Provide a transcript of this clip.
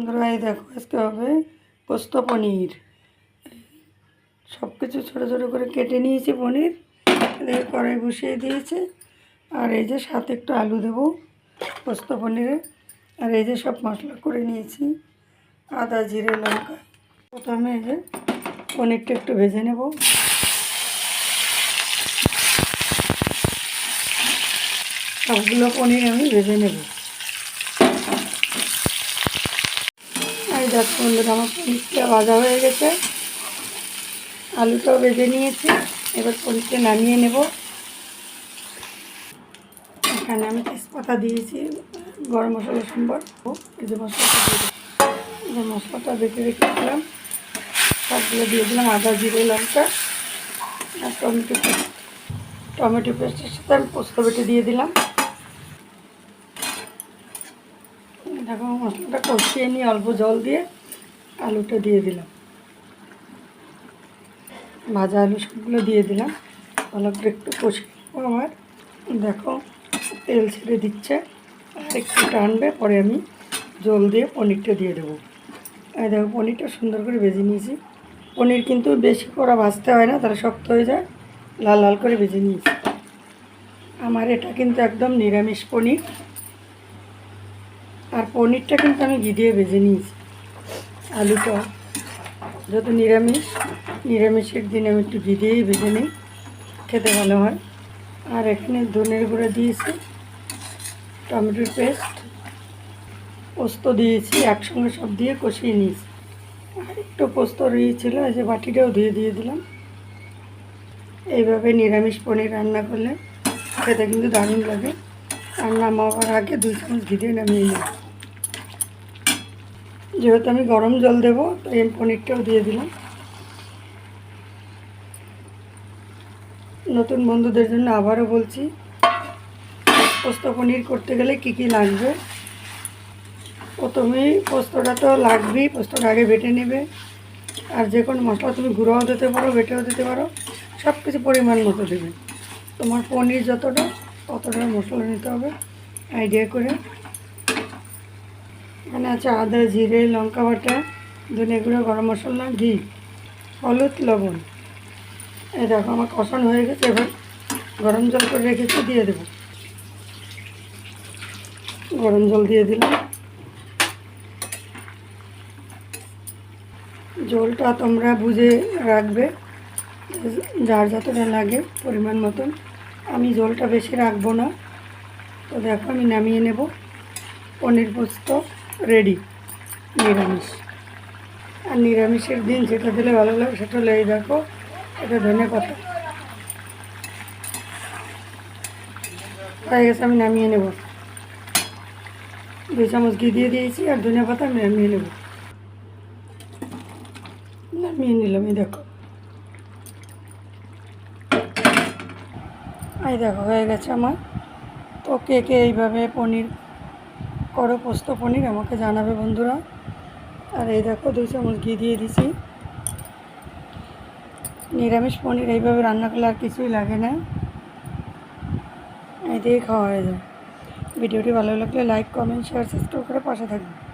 বন্ধুরা, এই দেখো, আজকে হবে পোস্ত পনির। সব কিছু ছোটো ছোটো করে কেটে নিয়েছি পনির। কড়াই বসিয়ে দিয়েছি। আর এই যে সাথে একটু আলু দেবো পোস্ত পনিরে। আর এই যে সব মশলা করে নিয়েছি, আদা, জিরে, লঙ্কা। প্রথমে এই যে পনিরটা একটু ভেজে নেব। সবগুলো পনির আমি ভেজে নেব। দেখো বন্ধুরা আমার পনিরটা ভাজা হয়ে গেছে। আলুটাও ভেজে নিয়েছি। এবার পনিরটা নামিয়ে নেব। এখানে আমি তেজপাতা দিয়েছি, গরম মশলা সম্বর। এই যে মশলাটা দিয়ে মশলাটা বেটে রেখেছিলাম। সবগুলো দিয়ে দিলাম, আদা, জিরে, লঙ্কা আর টমেটো পেস্ট। টমেটো পেস্টের সাথে আমি পোস্ত বেটে দিয়ে দিলাম। দেখো, মশলাটা কষিয়ে নিয়ে অল্প জল দিয়ে আলুটা দিয়ে দিলাম। ভাজা আলু সবগুলো দিয়ে দিলাম। ভালো করে একটু কষিয়ে আমার দেখো, তেল ছেড়ে দিচ্ছে। আর একটু টানবে, পরে আমি জল দিয়ে পনিরটা দিয়ে দেবো। এই দেখো, পনিরটা সুন্দর করে ভেজে নিয়েছি। পনির কিন্তু বেশি করা ভাজতে হয় না তাহলে শক্ত হয়ে যায়। লাল লাল করে ভেজে নিয়েছি। আমার এটা কিন্তু একদম নিরামিষ পনির। আর পনিরটা কিন্তু আমি ঘি দিয়ে ভেজে নিয়েছি। আলুটা যত নিরামিষ, নিরামিষের দিন আমি একটু ঘি দিয়েই ভেজে নিই, খেতে ভালো হয়। আর এখানে ধনের গুঁড়ো দিয়েছি, টমেটোর পেস্ট, পোস্ত দিয়েছি, একসঙ্গে সব দিয়ে কষিয়ে নিয়েছি। আর একটু পোস্ত রয়েছিল, এই যে বাটিটাও ধুয়ে দিয়ে দিলাম। এইভাবে নিরামিষ পনির রান্না করলে খেতে কিন্তু দারুণ লাগে। আর নামাবার আগে দুই চামচ ঘি দিয়ে নামিয়ে নিই। যেহেতু আমি গরম জল দেবো তো এই পনিরটাও দিয়ে দিলাম। নতুন বন্ধুদের জন্য আবারও বলছি, পোস্ত পনির করতে গেলে কি কি লাগবে? প্রথমেই পোস্তটা তো লাগবেই, পোস্তটা আগে বেটে নেবে। আর যে কোনো মশলা তুমি গুঁড়োও দিতে পারো, বেটেও দিতে পারো সব কিছু পরিমাণ মতো দেবে। তোমার পনির যতটা, ততটা মশলা নিতে হবে, আইডিয়া করে। এখানে আছে আদা, জিরে, লঙ্কা বাটা, ধনে গুঁড়ো, গরম মশলা, ঘি, হলুদ, লবণ। এই দেখো, আমার কষানো হয়ে গেছে। এবার গরম জল করে রেখেছি, দিয়ে দেবো। গরম জল দিয়ে দিলাম। জলটা তোমরা বুঝে রাখবে, যার যতটা লাগে পরিমাণ মতন। আমি জলটা বেশি রাখব না। তো দেখো, আমি নামিয়ে নেব। পনির পোস্ত। রেডি। নিরামিষ। আর নিরামিষের দিন যেটা দিলে ভালো লাগে সেটা এই দেখো, এটা ধনে পাতা। হয়ে গেছে, আমি নামিয়ে নেব। দুই চামচ ঘি দিয়ে দিয়েছি আর ধনে পাতা আমি নামিয়ে নেব। নামিয়ে নিলাম, এই দেখো। এই দেখো, হয়ে গেছে আমার। তো কে কে এইভাবে পনির করো পোস্ত পনির আমাকে জানাবে বন্ধুরা। আর এই দেখো, দুই চামচ ঘি দিয়ে দিছি। নিরামিষ পনির এইভাবে রান্না করলে আর কিছুই লাগে না। এই দিয়ে খাওয়া হয়ে যায়। ভিডিওটি ভালো লাগলে লাইক, কমেন্ট, শেয়ার, সাবস্ক্রাইব করে পাশে থাকবে